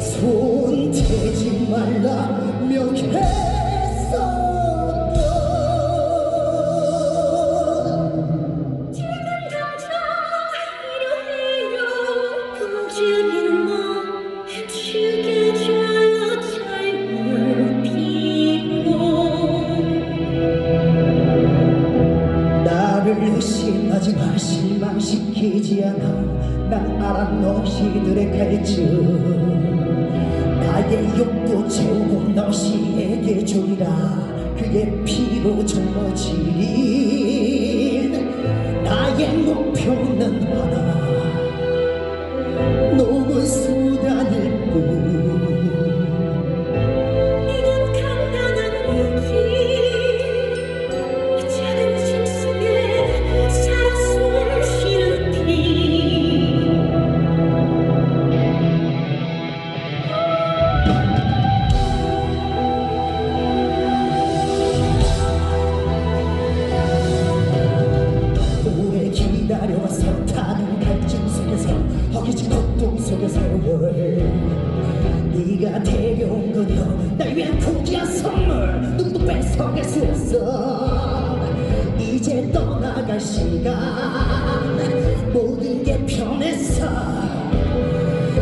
손 대지 말라 이러해요 금주는 뭐 죽여줘요 젊은 피로 나를 의심하지 마 실망시키지 않아 너희들의 갈증. 나의 욕구 채우고 너희에게 주리라. 그의 피로 젊어지린 나의 목표는 하나 속의 세월 네가 데려온 거여 날 위한 고귀한 선물. 누구도 뺏어갈 수 없어. 이제 떠나갈 시간 모든 게 변했어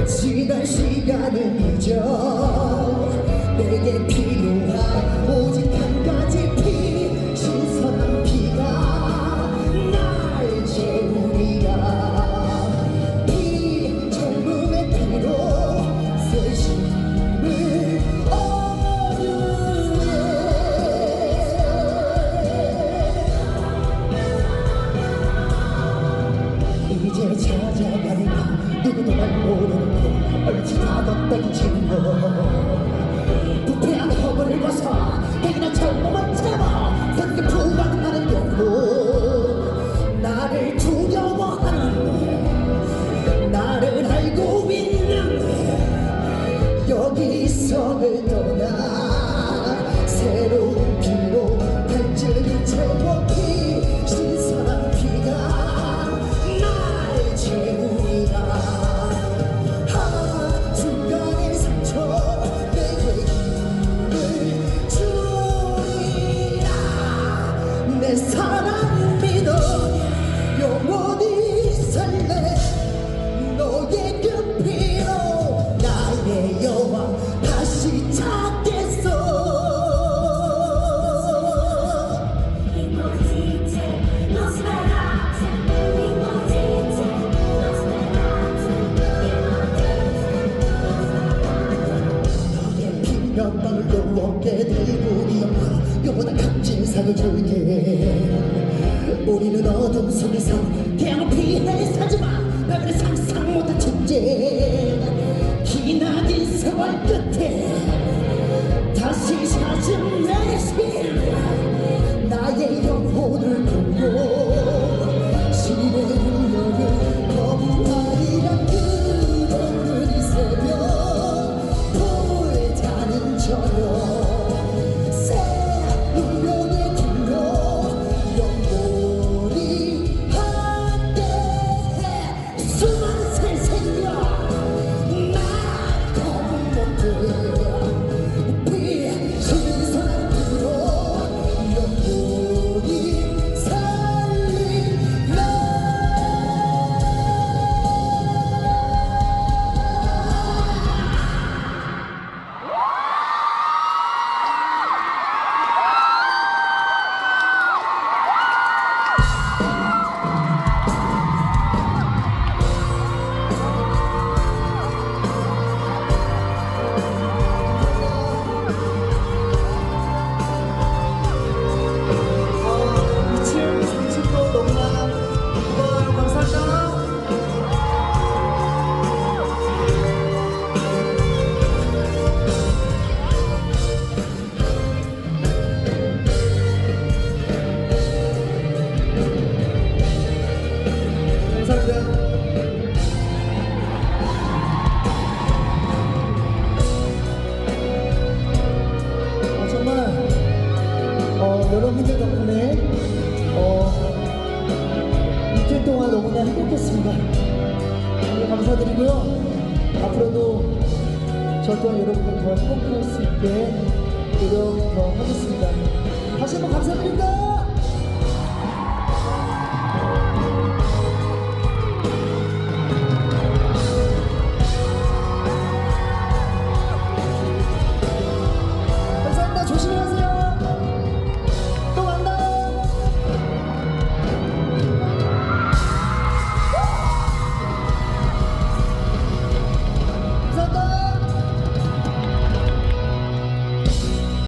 지난 시간을 잊어 이제 찾아가리라 누구도 날 모르는 얼치하던 친구 부패한 허물을 벗어 깨기는 젊음을 잡아 그렇게 부각하는 경우. 나를 두려워하는 나를 알고 있는 여기서를 떠나 새로운 피로 갈증이 채워 너의 피면방을 놓게 될 우리 영화 영원한 감진상을 줄게. 우리는 어둠 속에서 태양을 피해 살지만 나그네 상상 어, 여러분들 덕분에 어, 이틀 동안 너무나 행복했습니다. 감사드리고요. 앞으로도 저 또한 여러분들 더 행복할 수 있게 노력 더 하겠습니다. 다시 한번 감사드립니다.